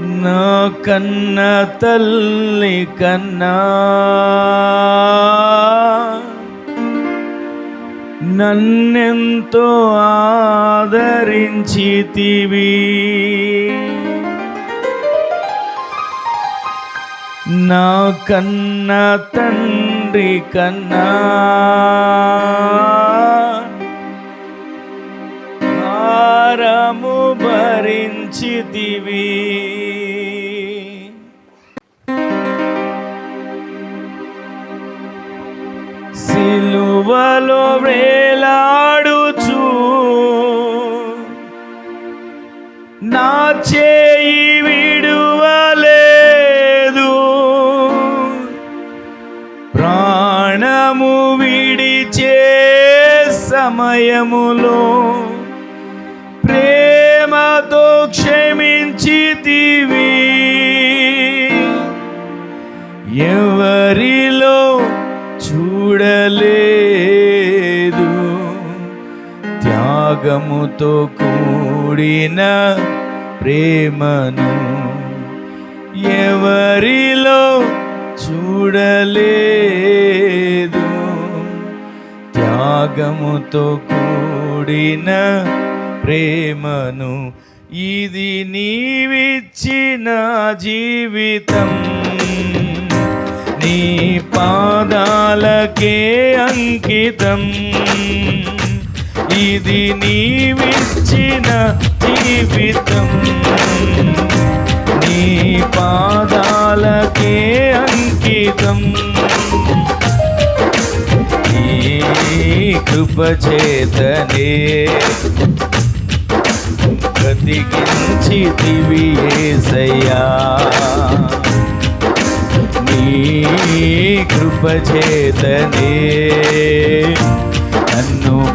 నా కన్న తల్లి కన్నా. నన్నెంతో ఆదరించితివి. నా కన్న తండ్రి కన్నా. భారము భరించితివి. సిలువలో వేలాడుచు. నా చేయి విడువలేదు. ప్రాణము విడిచే సమయములో ప్రేమతో క్షమించితివి. ఎవరిలో చూడలే త్యాగముతో కూడిన ప్రేమను ఎవరిలో చూడలేదు. త్యాగముతో కూడిన ప్రేమను ఇది నీవిచ్చిన జీవితం. నీ పాదాలకే అంకితం. ఇది నీవిచ్చిన జీవితం. నీ పాదాలకే అంకితం. ఈ కృప ఏసయ్యా. నీ కృపచేతనే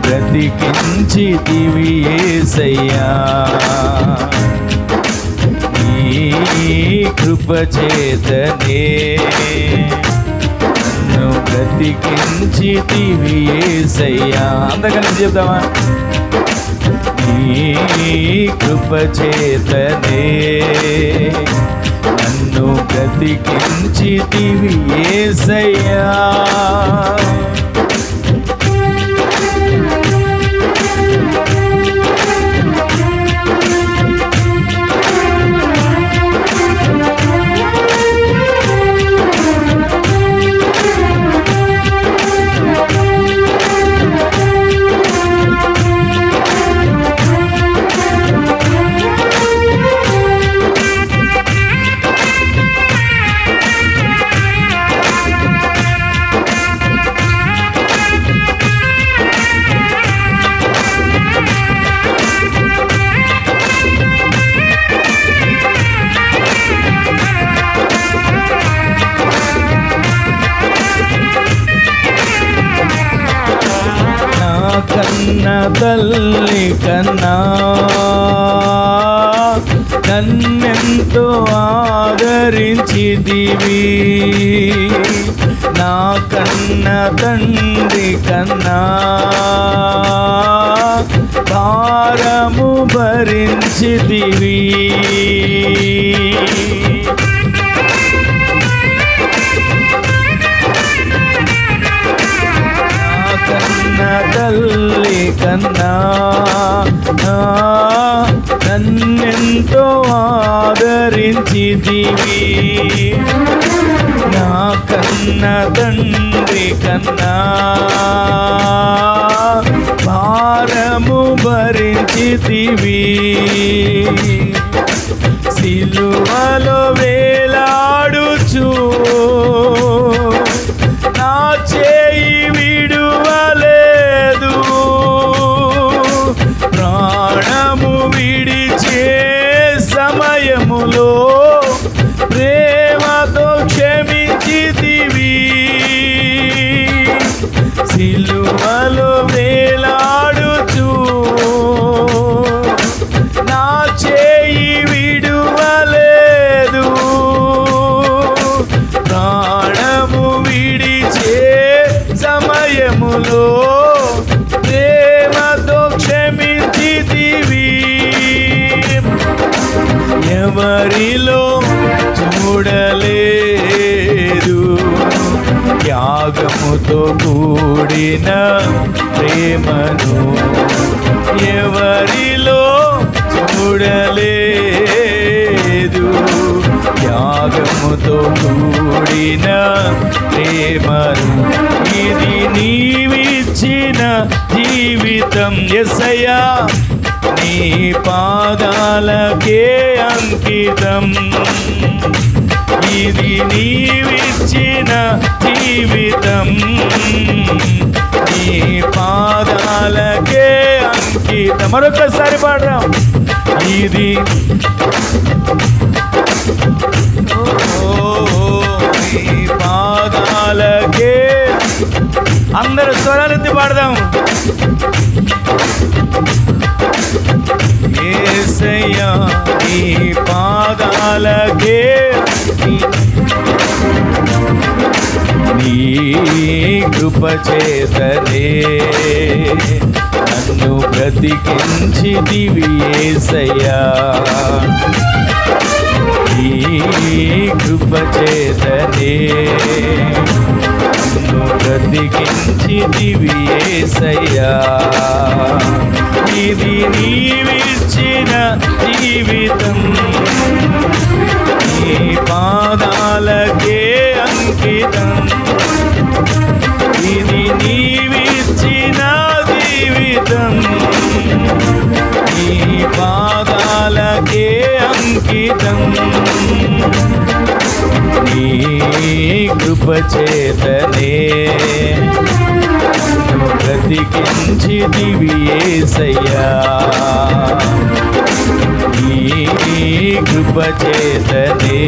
చేతనే బ్రతికించి దివి ఏసయ్యా. నీ కృప నన్ను బ్రతికించి దివి ఏసయ్యా. అందకని చెప్తావా నీ కృప నన్ను బ్రతికించి దివి ఏసయ్యా. తల్లి కన్నా నన్నెంతో ఆదరించిదివి. నా కన్న తండ్రి కన్నా భారము భరించిదివి. తల్లి నన్నెంతో ఆదరించిదివి నా కన్న తండ్రి కన్నా భారము భరించితివి. సిలువలో కూడిన ప్రేమను ఎవరిలో చూడలేదు? త్యాగముతో కూడిన ప్రేమను ఇది నీవిచ్చిన జీవితం. ఎసయా నీ పాదాలకే అంకితం. ఇది నీవిచ్చిన జీవితం. నీ పాదాలకే అంకితం. మరొకసారి పాడరాం ఇది నీ పాదాలకే అందరు స్వరాలెత్తి పాడదాం. ఏసయ్యా నీ పాదాలకే నీ కృప నన్ను బ్రతికించి దివి ఏసయ్యా. నీ కృపచేతనే నన్ను బ్రతికించి దివి ఏసయ్యా. ఇది నీవిచ్చిన జీవితం. నీ పాదాలకే అంకితం. ఇది నీవిచ్చిన జీవితం. నీ పాదాలకే అంకితం. నీ కృపచేతనే నన్ను బ్రతికించి దివి ఏసయ్యా. కృప చేతనే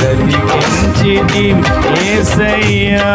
నన్ను ఏసయ్యా.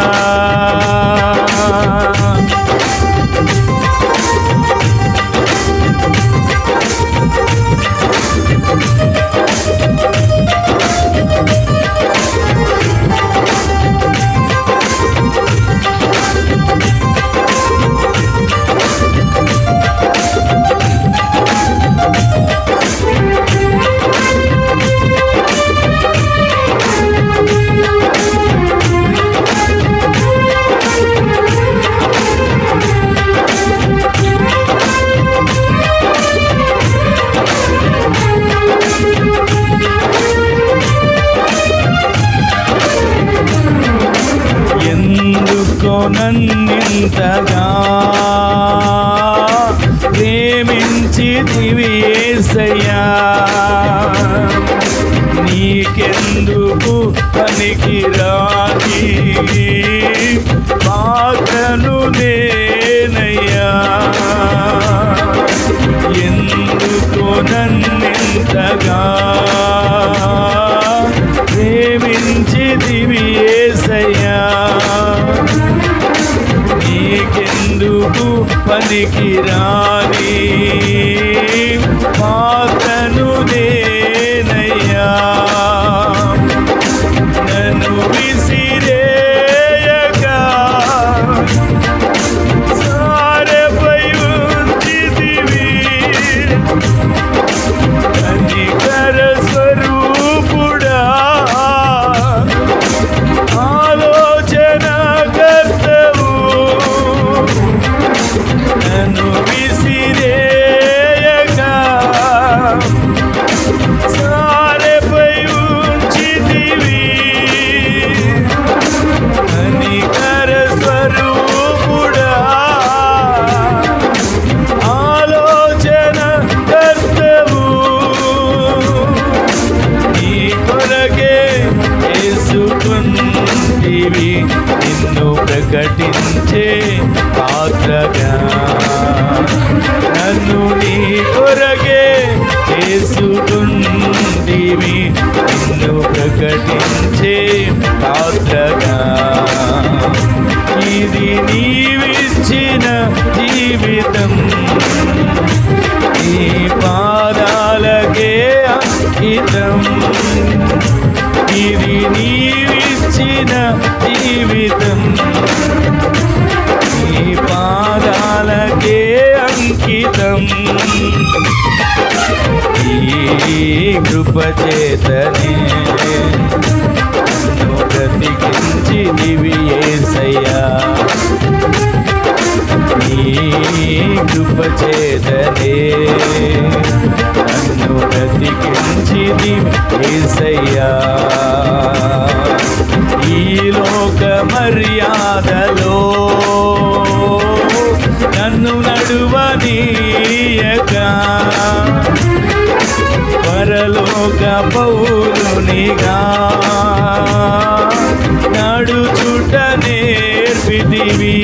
నీకెందుకు పనికి పాదాలకే అంకితం. ఈ కృపచేతనే నన్ను బ్రతికించి దివి ఏసయ్యా నీ కృపచేతనే నన్ను బ్రతికించి దివి ఏసయ్యా. ఈ లోక మర్యాదలో నన్ను నడువనీయక. పరలోక పౌరునిగా. నడుచుట నేర్పిదివి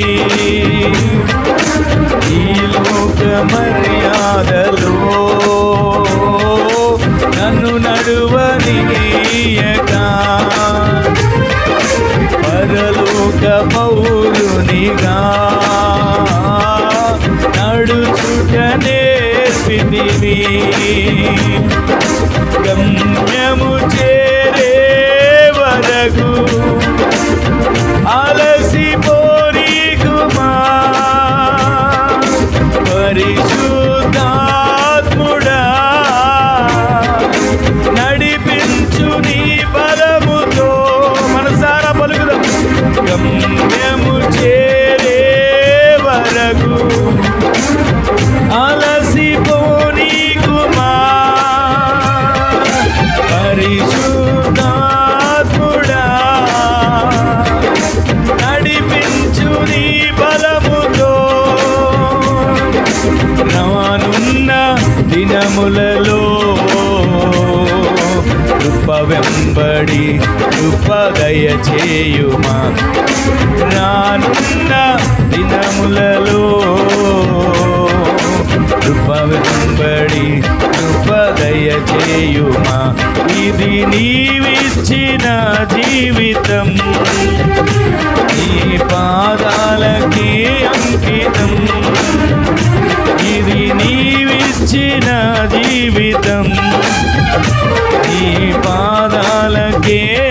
దయచేయుమా. చేయుమా రానున్న దినములలో కృప వెంబడి కృప దయచేయుమా. ఇది నీవిచ్చిన జీవితం. నీ పాదాలకి అంకితం. ఇది నీవిచ్చిన జీవితం. నీ పాదాలకే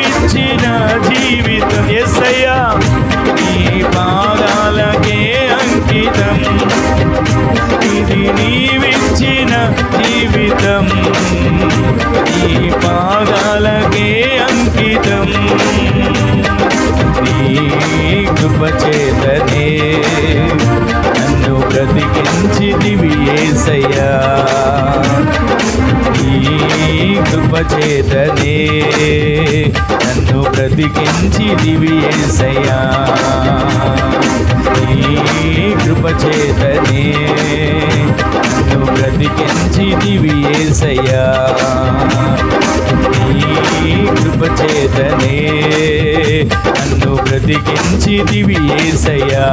బ్రతికించి ఏసయ్యా. ఈ కృపచేతనే నన్ను బ్రతికించి దివి ఏసయ్యా. ఈ కృపచేతనే నన్ను బ్రతికించిదివి ఏసయ్యా. నీ కృపచేతనే నన్ను బ్రతికించిదివి ఏసయ్యా.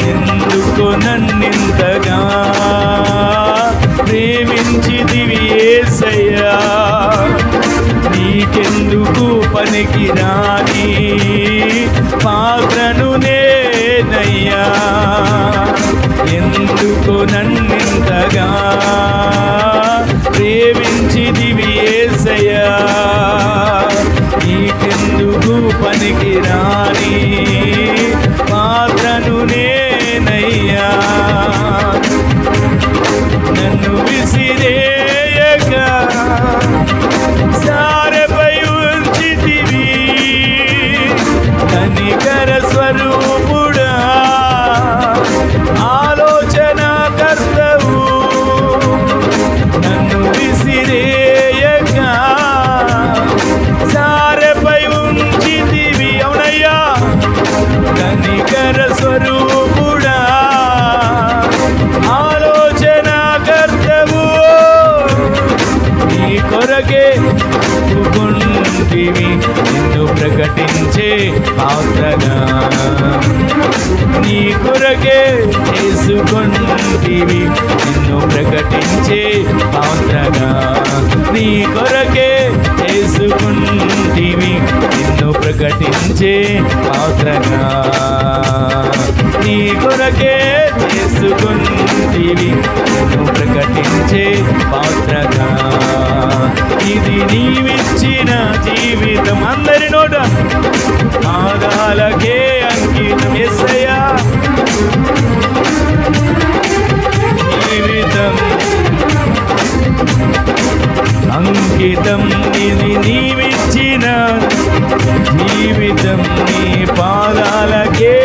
ఎందుకు నన్నింతగా ప్రేమించిదివి ఏసయ్యా. నీకెందుకు పనికి రాని పాత్రను నేనయ్యా. నన్నింతగా. కొరకే ఒప్పుకుంటివి నిన్ను ప్రకటించే పాత్రగా. నీ కొరకే చేసుకుంటివి నిన్ను ప్రకటించే పాత్రగా. నీ కొరకే చేసుకుంటివి నిన్ను ప్రకటించే పాత్రగా. నీ కొరకే చేసుకుంటివి నిన్ను ప్రకటించే పాత్రగా. ఇది నీవిచ్చిన జీవితం. అందరి నోట పాదాలకే అంకితం. ఎస్సయ్యా జీవితం అంకితం. ఇది నీవిచ్చిన జీవితం. నీ పాదాలకే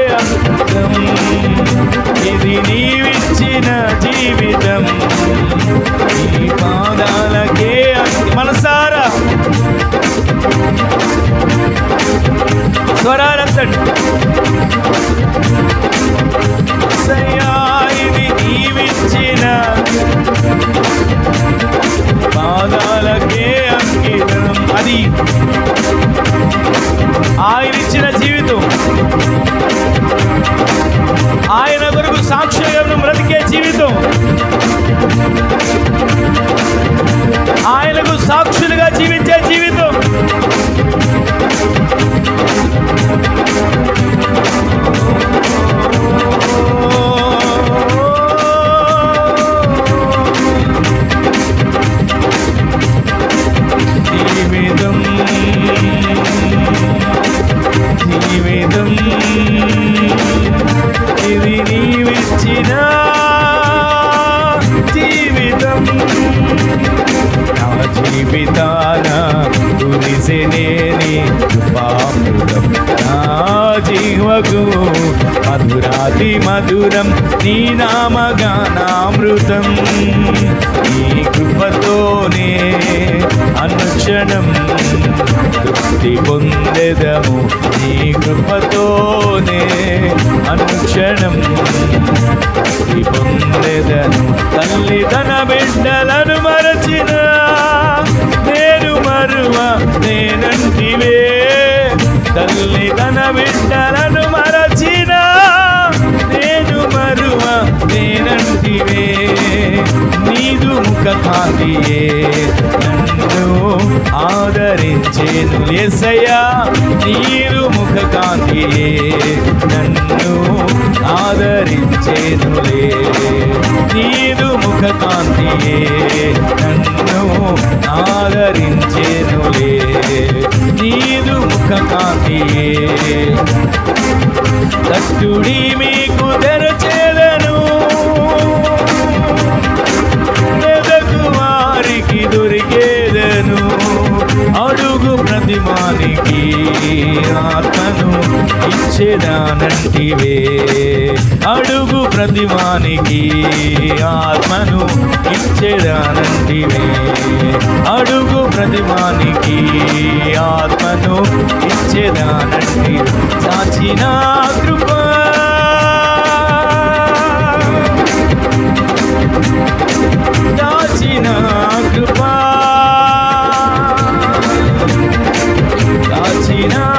చూడండి. సయ్యా ఇది నీవిచ్చిన పాదాలకే అంకితం. అది ఆయన ఇచ్చిన జీవితం. ఆయన కొరకు సాక్షిగా బ్రతికే జీవితం. ఆయనకు సాక్షులుగా జీవితం తృప్తి పొందెదము నీ కృపతోనే అనుక్షణం. తృప్తి పొందెదను తల్లి తన బిడ్డలను మరచిన నేను మరువ నేనంటివే. తల్లి తన బిడ్డ ముఖ కాంతియే నన్ను ఆదరించేను ఎసయ్యా నీరు ముఖ కాంతియే. నన్ను ఆదరించేనులే నీరు ముఖ కాంతియే. నన్ను ఆదరించేనులే నీరు ముఖ కాంతియే. కష్టుడి మీకు తెరచేదను చేదానంటివే అడుగు ప్రతిమానికి ఆత్మను ఇచ్చేదానంటివే అడుగు ప్రతిమానికి ఆత్మను ఇచ్చేదానంటి సాచిన కృప. దాచిన కృప. దాచిన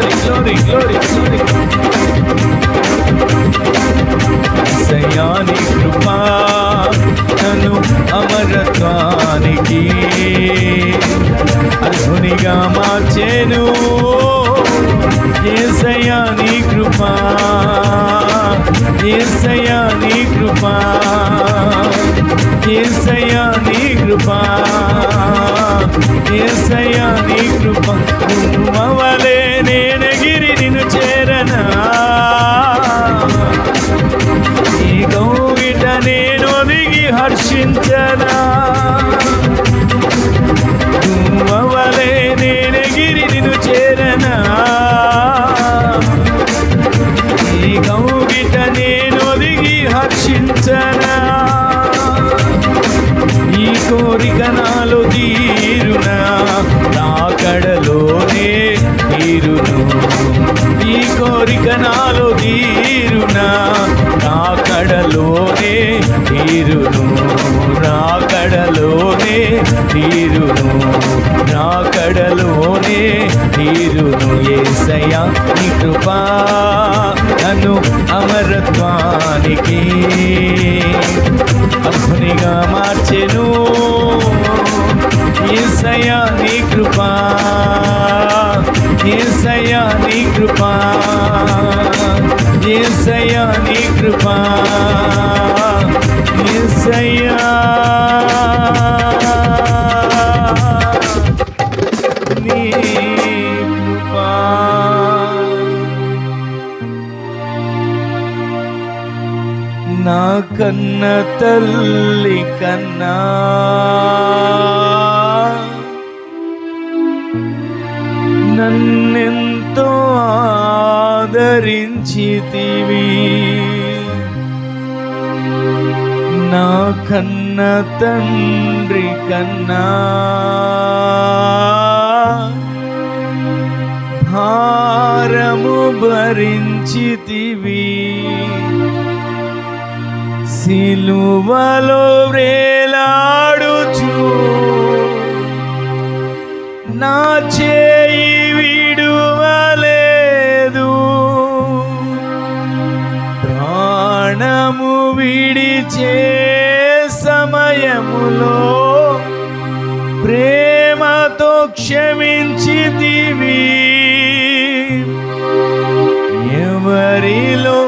glory, glory, glory. సయాని కృపా నన్ను అమరత్వానికి అర్హునిగా మార్చేను ఏ సయాని కృపా ఏ సయాని కృపా ఏ సయాని కృపా ఏ సయాని కృప మవల కోరిక నాలో తీరునా? నా కడలోనే తీరును. నా కడలోనే తీరును. నా కడలోనే తీరును. ఏసయ్యా నీ కృపా నన్ను అమరత్వానికి అగ్నిగా మార్చెను. ఏసయ్యా నీ కృపా. ఏసయ్యా నీ కృపా. ఏసయ్యా నీ కృపా. ఏసయ్యా నీ కృపా. నా కన్న తల్లి కన్నా. నన్నెంతో ఆదరి ఆదరించితివి నా కన్న తండ్రి కన్నా భారము భరించితివి. సిలువలో వేలాడుచు నా చేయి పిలిచే సమయములో ప్రేమతో క్షమించి దివి ఎవరిలో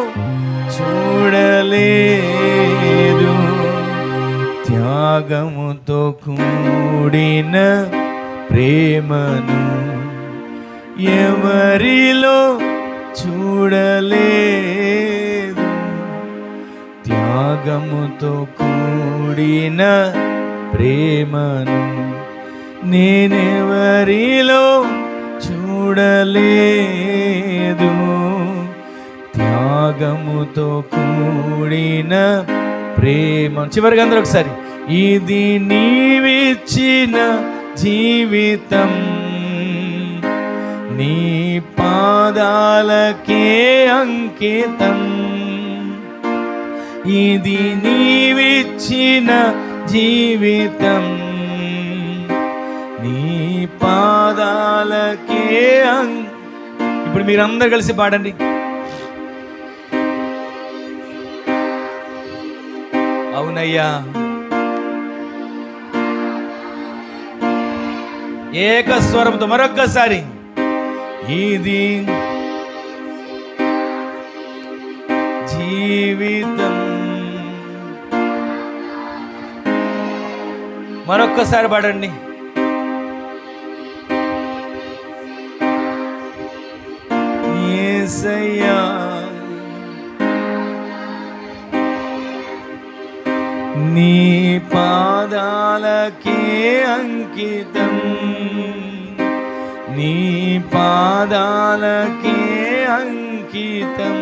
చూడలేదు త్యాగముతో కూడిన ప్రేమను ఎవరిలో చూడలేదు త్యాగముతో కూడిన ప్రేమను నేనెవరిలో చూడలేదు. త్యాగముతో కూడిన ప్రేమ. చివరిగా అందరూ ఒకసారి ఇది నీవిచ్చిన జీవితం. నీ పాదాలకే అంకితం. ఇది నీవిచ్చిన జీవితం. నీ పాదాలకే అం ఇప్పుడు మీరందరూ కలిసి పాడండి. అవునయ్యా. ఏక స్వరంతో మరొక్కసారి. ఇది జీవితం. మరొక్కసారి పడండి. నీ పాదాలకే అంకితం. నీ పాదాలకే అంకితం.